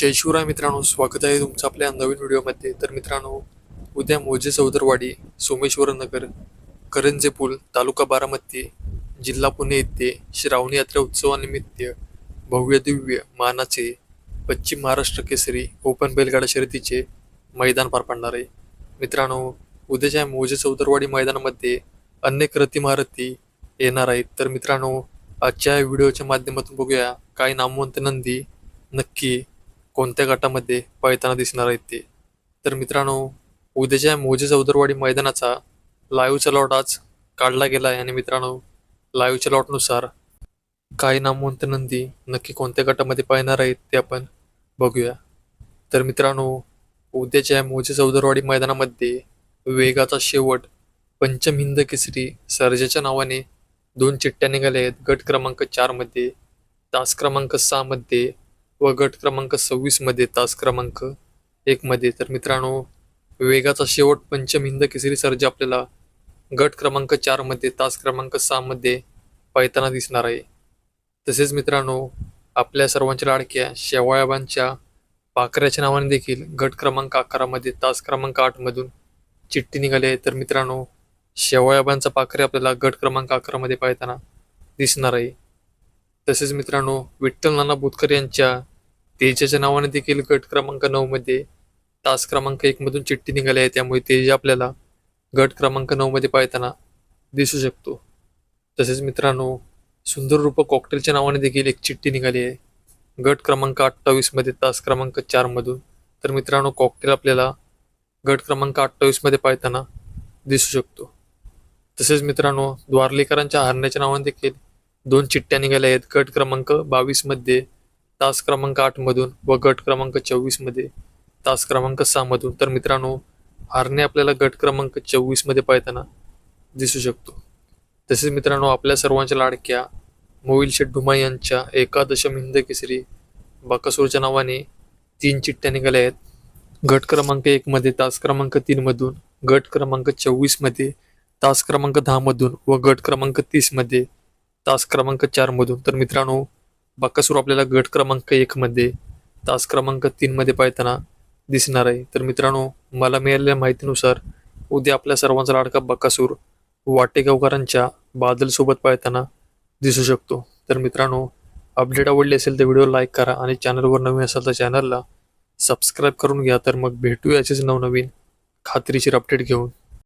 जय शिवराय मित्रांनो स्वागत आहे तुमचं आपल्या नवीन व्हिडिओमध्ये. तर मित्रांनो उद्या मोजे चौदरवाडी सोमेश्वर नगर करंजे पूल तालुका बारामती जिल्हा पुणे येथे श्रावणी यात्रा उत्सवानिमित्त भव्य दिव्य मानाचे पश्चिम महाराष्ट्र केसरी ओपन बैलगाडा शर्यतीचे मैदान पार पडणार आहे. मित्रांनो उद्याच्या मोजे चौदरवाडी मैदानामध्ये अनेक रतिमहारथी येणार आहेत. तर मित्रांनो आजच्या व्हिडिओच्या माध्यमातून बघूया. काही नामवंत नंदी नक्की कोणत्या गटामध्ये पळताना दिसणार आहेत ते? तर मित्रांनो उद्याच्या मोजे चौदरवाडी मैदानाचा लाईव्हचा लॉट आज काढला गेला आहे आणि मित्रांनो लाईव्हच्या लॉटनुसार काही नामवंत नंदी नक्की कोणत्या गटामध्ये पाहणार आहेत ते आपण बघूया. तर मित्रांनो उद्याच्या मोजे चौदरवाडी मैदानामध्ये वेगाचा शेवट पंचम हिंद केसरी सर्जेच्या नावाने दोन चिठ्ठ्या निघाल्या आहेत. गट क्रमांक चारमध्ये तास क्रमांक सहामध्ये व गट क्रमांक सव्वीसमध्ये तास क्रमांक एकमध्ये तर मित्रांनो वेगाचा शेवट पंचम हिंद केसरी सर्ज आपल्याला गट क्रमांक चारमध्ये तास क्रमांक सहामध्ये पाहताना दिसणार आहे. तसेच मित्रांनो आपल्या सर्वांच्या लाडक्या शेवाळ्याबांच्या पाखऱ्याच्या नावाने देखील गट क्रमांक अकरामध्ये तास क्रमांक आठमधून चिठ्ठी निघाली आहे. तर मित्रांनो शेवाळ्याबांचा पाखरे आपल्याला गट क्रमांक अकरामध्ये पाहताना दिसणार आहे. तसेच मित्रांनो विठ्ठल नाना बुतकर यांच्या तेजाच्या नावाने देखील गट क्रमांक नऊ मध्ये तास क्रमांक एक मधून चिठ्ठी निघाली आहे. त्यामुळे तेज आपल्याला गट क्रमांक नऊ मध्ये पाहताना दिसू शकतो. तसेच मित्रांनो सुंदर रूप कॉकटेलच्या नावाने देखील एक चिठ्ठी निघाली आहे. गट क्रमांक अठ्ठावीसमध्ये तास क्रमांक चार मधून. तर मित्रांनो कॉकटेल आपल्याला गट क्रमांक अठ्ठावीसमध्ये पाहताना दिसू शकतो. तसेच मित्रांनो द्वारलेकरांच्या हरण्याच्या नावाने देखील दोन चिठ्ठ्या निघाल्या आहेत. गट क्रमांक बावीसमध्ये तास क्रमांक आठमधून व गट क्रमांक चोवीसमध्ये तास क्रमांक सहामधून तर मित्रांनो हारणे आपल्याला गट क्रमांक चोवीसमध्ये पाहताना दिसू शकतो. तसेच मित्रांनो आपल्या सर्वांच्या लाडक्या मोविल शेठ यांच्या एकादशम हिंद केसरी बाकासूरच्या नावाने तीन चिठ्ठ्या निघाल्या आहेत. गट क्रमांक एकमध्ये तास क्रमांक तीनमधून गट क्रमांक चोवीसमध्ये तास क्रमांक दहामधून व गट क्रमांक तीसमध्ये तास क्रमांक चारमधून तर मित्रांनो बाकासूर आपल्याला गट क्रमांक एक मध्ये तास क्रमांक तीन मध्ये पाहताना दिसणार आहे. तर मित्रांनो मला मिळालेल्या माहितीनुसार उद्या आपल्या सर्वांचा लाडका बकासूर वाटेगावकरांच्या बादलसोबत पाहताना दिसू शकतो. तर मित्रांनो अपडेट आवडली असेल तर व्हिडिओ लाईक करा आणि चॅनलवर नवीन असाल तर चॅनलला सबस्क्राईब करून घ्या. तर मग भेटूया असेच नवनवीन खात्रीशीर अपडेट घेऊन.